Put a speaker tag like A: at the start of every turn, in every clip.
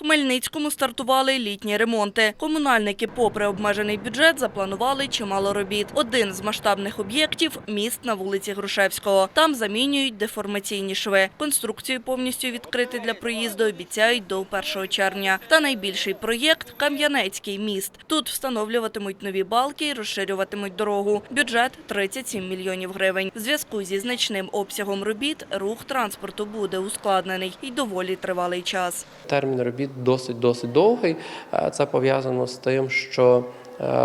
A: Хмельницькому стартували літні ремонти. Комунальники, попри обмежений бюджет, запланували чимало робіт. Один з масштабних об'єктів – міст на вулиці Грушевського. Там замінюють деформаційні шви. Конструкцію повністю відкрити для проїзду обіцяють до 1 червня. Та найбільший проєкт – Кам'янецький міст. Тут встановлюватимуть нові балки і розширюватимуть дорогу. Бюджет – 37 мільйонів гривень. В зв'язку зі значним обсягом робіт рух транспорту буде ускладнений і доволі тривалий час.
B: Термін робіт досить досить довгий. Е, Це пов'язано з тим, що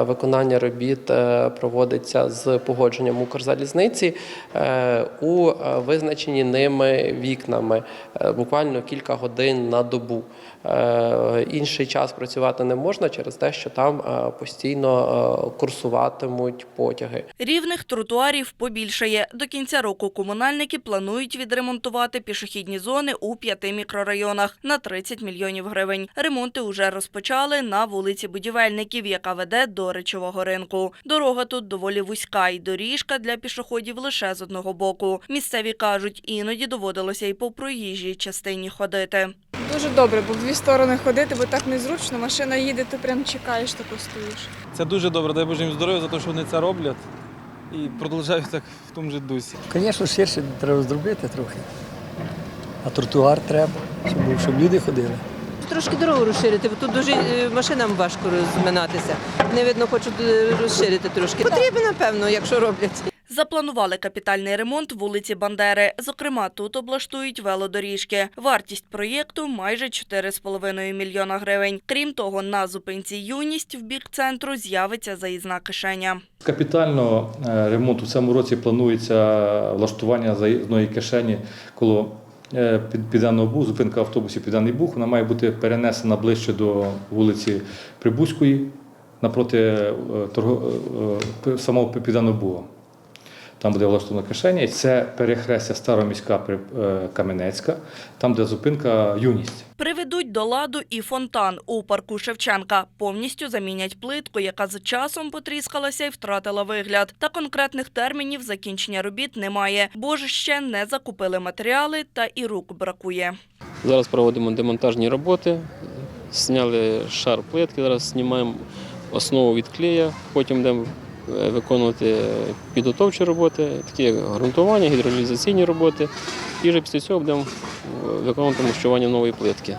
B: виконання робіт е, проводиться з погодженням Укрзалізниці е, у е, визначені ними вікнами, е, буквально кілька годин на добу. Е, Інший час працювати не можна через те, що там е, постійно е, курсуватимуть потяги.
A: Рівних тротуарів побільшає. До кінця року комунальники планують відремонтувати пішохідні зони у п'яти мікрорайонах на 30 мільйонів гривень. Ремонти уже розпочали на вулиці Будівельників, яка веде до речового ринку. Дорога тут доволі вузька і доріжка для пішоходів лише з одного боку. Місцеві кажуть, іноді доводилося і по проїжджій частині ходити.
C: Дуже добре, бо в дві сторони ходити, бо так незручно. Машина їде, ти прям чекаєш, тако стоїш.
D: Це дуже добре, дай Боже їм здоров'я за те, що вони це роблять і продовжують так в тому ж дусі.
E: Звісно, ширше треба зробити трохи. А тротуар треба, щоб, щоб люди ходили.
F: Трошки дорогу розширити, бо тут дуже е, машинам важко розминатися. Не видно, хочуть е, розширити трошки. Потрібно, напевно, якщо роблять.
A: Запланували капітальний ремонт вулиці Бандери. Зокрема, тут облаштують велодоріжки. Вартість проєкту – майже 4,5 мільйона гривень. Крім того, на зупинці «Юність» в бік центру з'явиться заїзна кишеня.
G: З капітального е, ремонту в цьому році планується влаштування заїзної кишені коло е, під- Південного зупинка автобусів Південний Буг. Вона має бути перенесена ближче до вулиці Прибузької напроти е, е, самого Південного Буга. Там буде влаштована кишеня. І Це перехрестя Староміська При- е, Кам'янецька, там де зупинка Юність.
A: Приведуть до ладу і фонтан у парку Шевченка. Повністю замінять плитку, яка з часом потріскалася і втратила вигляд. Та конкретних термінів закінчення робіт немає, бо ж ще не закупили матеріали та і рук бракує.
H: Зараз проводимо демонтажні роботи, зняли шар плитки, зараз знімаємо основу від клея, потім будемо е, виконувати підготовчі роботи, такі як ґрунтування, гідролізаційні роботи. І вже після цього будемо е, виконувати мощування нової плитки.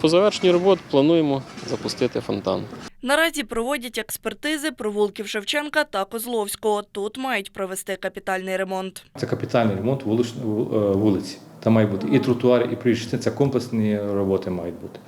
H: По завершенні робот плануємо запустити фонтан.
A: Наразі проводять експертизи провулків Шевченка та Козловського. Тут мають провести капітальний ремонт.
G: Це капітальний ремонт е, вулиці. Там мають бути і тротуари, і проїжджі. Це комплексні роботи мають бути.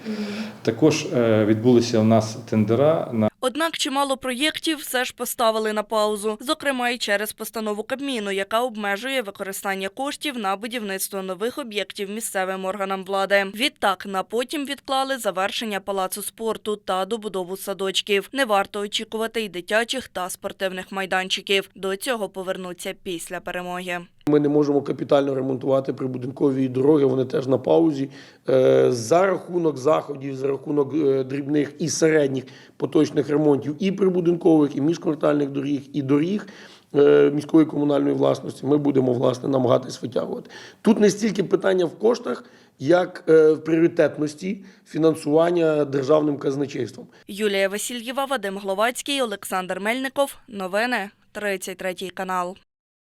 G: Також е, відбулися у нас тендера на
A: Однак чимало проєктів все ж поставили на паузу, зокрема і через постанову Кабміну, яка обмежує використання коштів на будівництво нових об'єктів місцевим органам влади. Відтак на потім відклали завершення палацу спорту та добудову садочків. Не варто очікувати й дитячих та спортивних майданчиків. До цього повернуться після перемоги.
I: Ми не можемо капітально ремонтувати прибудинкові дороги, вони теж на паузі. Е, За рахунок заходів, за рахунок е, дрібних і середніх поточних ремонтів і прибудинкових, і міжквартальних доріг, і доріг е, міської комунальної власності ми будемо власне намагатись витягувати. Тут не стільки питання в коштах, як в пріоритетності фінансування державним казначейством.
A: Юлія Васильєва, Вадим Гловацький, Олександр Мельников. Новини 33 канал.